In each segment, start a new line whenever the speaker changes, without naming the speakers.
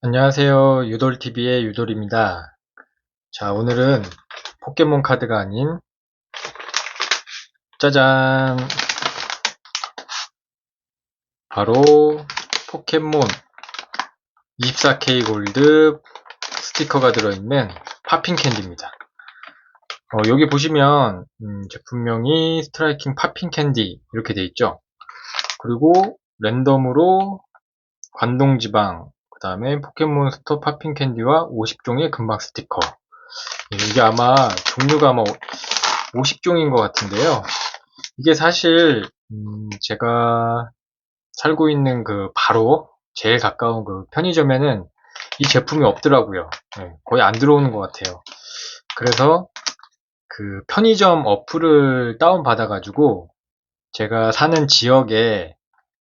안녕하세요. 유돌TV의 유돌입니다. 자, 오늘은 포켓몬 카드가 아닌, 짜잔! 바로, 포켓몬 24K 골드 스티커가 들어있는 팝핑 캔디입니다. 어, 여기 보시면, 음, 제품명이 스트라이킹 팝핑 캔디, 이렇게 돼 있죠. 그리고, 랜덤으로, 관동지방, 그 다음에 포켓몬스터 팝핑 캔디와 50종의 금박 스티커. 예, 이게 아마 종류가 아마 50종인 것 같은데요. 이게 사실 음, 제가 살고 있는 그 바로 제일 가까운 그 편의점에는 이 제품이 없더라고요. 네, 거의 안 들어오는 것 같아요. 그래서 그 편의점 어플을 다운 받아 가지고 제가 사는 지역에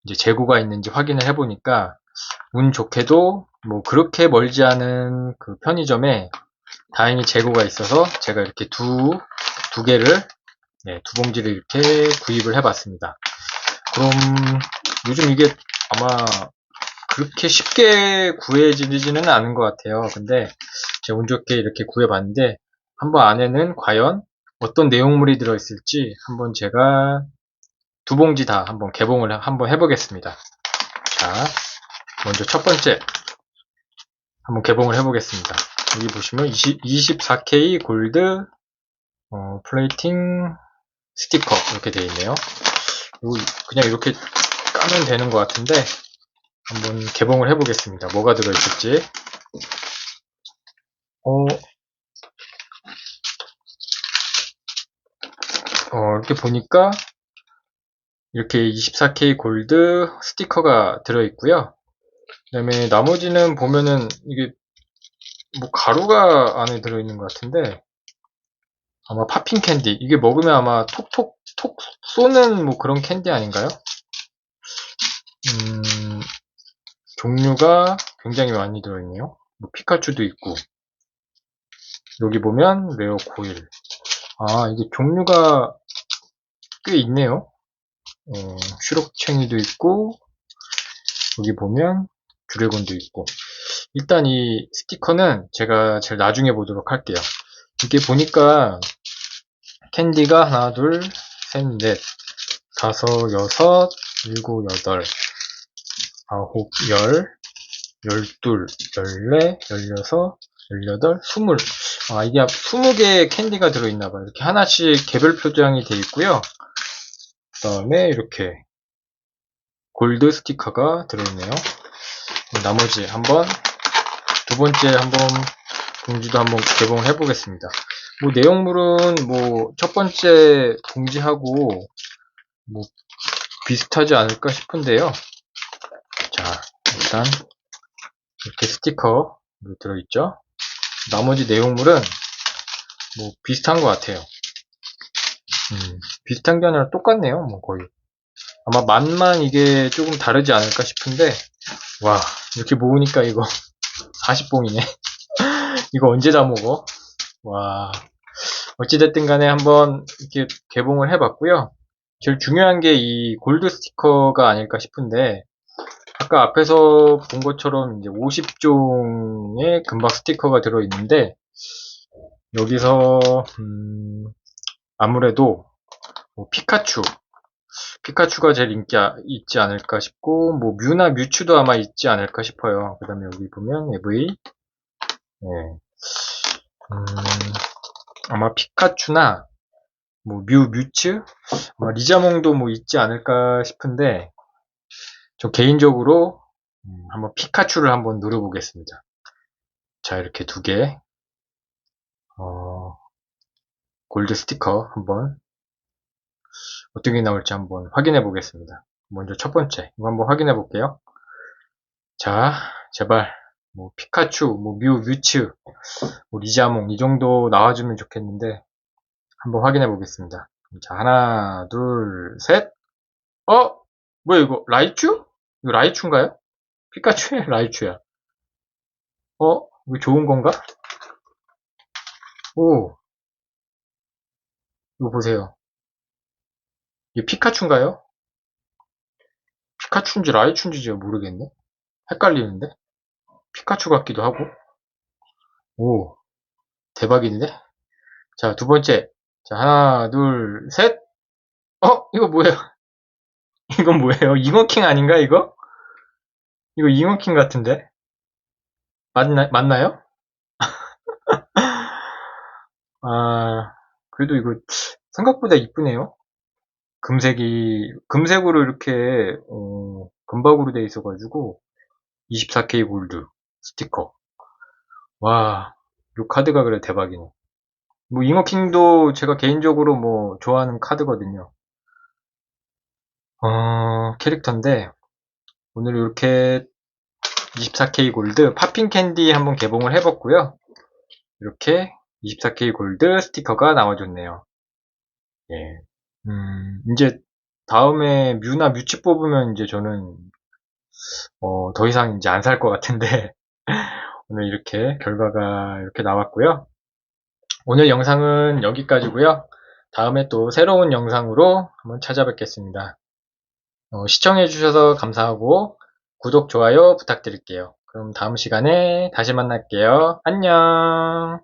이제 재고가 있는지 확인을 해보니까 운 좋게도 뭐 그렇게 멀지 않은 그 편의점에 다행히 재고가 있어서 제가 이렇게 두, 두 개를, 네, 두 봉지를 이렇게 구입을 해봤습니다. 그럼 요즘 이게 아마 그렇게 쉽게 구해지지는 않은 것 같아요. 근데 제가 운 좋게 이렇게 구해봤는데 한번 안에는 과연 어떤 내용물이 들어있을지 한번 제가 두 봉지 다 한번 개봉을 한번 해보겠습니다. 자, 먼저 첫 번째 한번 개봉을 해보겠습니다. 여기 보시면 20, 24K 골드 어, 플레이팅 스티커 이렇게 되어 있네요. 그냥 이렇게 까면 되는 것 같은데 한번 개봉을 해보겠습니다. 뭐가 들어있을지 어, 어, 이렇게 보니까 이렇게 24K 골드 스티커가 들어있고요. 그 다음에 나머지는 보면은 이게 뭐 가루가 안에 들어있는 것 같은데 아마 팝핑 캔디 이게 먹으면 아마 톡톡 톡 쏘는 뭐 그런 캔디 아닌가요? 음, 종류가 굉장히 많이 들어있네요. 뭐 피카츄도 있고 여기 보면 레어 코일 아 이게 종류가 꽤 있네요. 어, 슈록챙이도 있고 여기 보면 드래곤도 있고. 일단 이 스티커는 제가 제일 나중에 보도록 할게요. 이게 보니까 캔디가 하나 둘셋넷 다섯 여섯 일곱 여덟 아홉 열 열둘 열네 열여섯 열여덟 스물. 아 이게 20개의 캔디가 들어있나봐요. 이렇게 하나씩 개별 표장이 되어 있고요. 그 다음에 이렇게 골드 스티커가 들어있네요 나머지 한번 두 번째 한번 봉지도 한번 개봉을 해 보겠습니다. 뭐 내용물은 뭐 첫 번째 봉지하고 뭐 비슷하지 않을까 싶은데요. 자 일단 이렇게 스티커 들어있죠. 나머지 내용물은 뭐 비슷한 것 같아요. 음, 비슷한 게 아니라 똑같네요. 뭐 거의 아마 맛만 이게 조금 다르지 않을까 싶은데 와 이렇게 모으니까 이거 40봉이네. 이거 언제 다 먹어? 와. 어찌됐든 간에 한번 이렇게 개봉을 해봤고요. 제일 중요한 게 이 골드 스티커가 아닐까 싶은데 아까 앞에서 본 것처럼 이제 50종의 금박 스티커가 들어있는데 여기서 음 아무래도 뭐 피카츄 피카츄가 제일 인기 있지 않을까 싶고 뭐 뮤나 뮤츠도 아마 있지 않을까 싶어요. 그 다음에 여기 보면 AV 네. 음, 아마 피카츄나 뭐 뮤, 뮤츠 아마 리자몽도 뭐 있지 않을까 싶은데 저 개인적으로 음, 한번 피카츄를 한번 누르보겠습니다. 자 이렇게 두 개 어, 골드 스티커 한번 어떻게 나올지 한번 확인해 보겠습니다. 먼저 첫 번째 이거 한번 확인해 볼게요. 자 제발 뭐 피카츄, 뭐 뮤, 뮤츠, 뭐 리자몽 이 정도 나와주면 좋겠는데 한번 확인해 보겠습니다. 자 하나 둘 셋. 어? 뭐야 이거 라이츄? 이거 라이츄인가요? 피카츄의 라이츄야. 어? 이거 좋은 건가? 오 이거 보세요. 이게 피카츄인가요? 피카츄인지 라이츄인지 제가 모르겠네. 헷갈리는데? 피카츄 같기도 하고. 오, 대박인데? 자, 두 번째. 자, 하나, 둘, 셋. 어, 이거 뭐예요? 이건 뭐예요? 잉어킹 아닌가, 이거? 이거 잉어킹 같은데? 맞나, 맞나요? 아, 그래도 이거 생각보다 이쁘네요. 금색이, 금색으로 이렇게, 어, 금박으로 돼 있어 가지고, 24K 골드 스티커. 와, 이 카드가 그래 대박이네. 뭐, 잉어킹도 제가 개인적으로 뭐, 좋아하는 카드거든요. 어, 캐릭터인데, 오늘 이렇게 24K 골드 팝핑 캔디 한번 개봉을 해봤고요. 이렇게 24K 골드 스티커가 나와줬네요. 예. 음, 이제 다음에 뮤나 뮤치 뽑으면 이제 저는 어, 더 이상 이제 안 살 것 같은데 오늘 이렇게 결과가 이렇게 나왔고요. 오늘 영상은 여기까지고요. 다음에 또 새로운 영상으로 한번 찾아뵙겠습니다. 어, 시청해주셔서 감사하고 구독, 좋아요 부탁드릴게요. 그럼 다음 시간에 다시 만날게요. 안녕!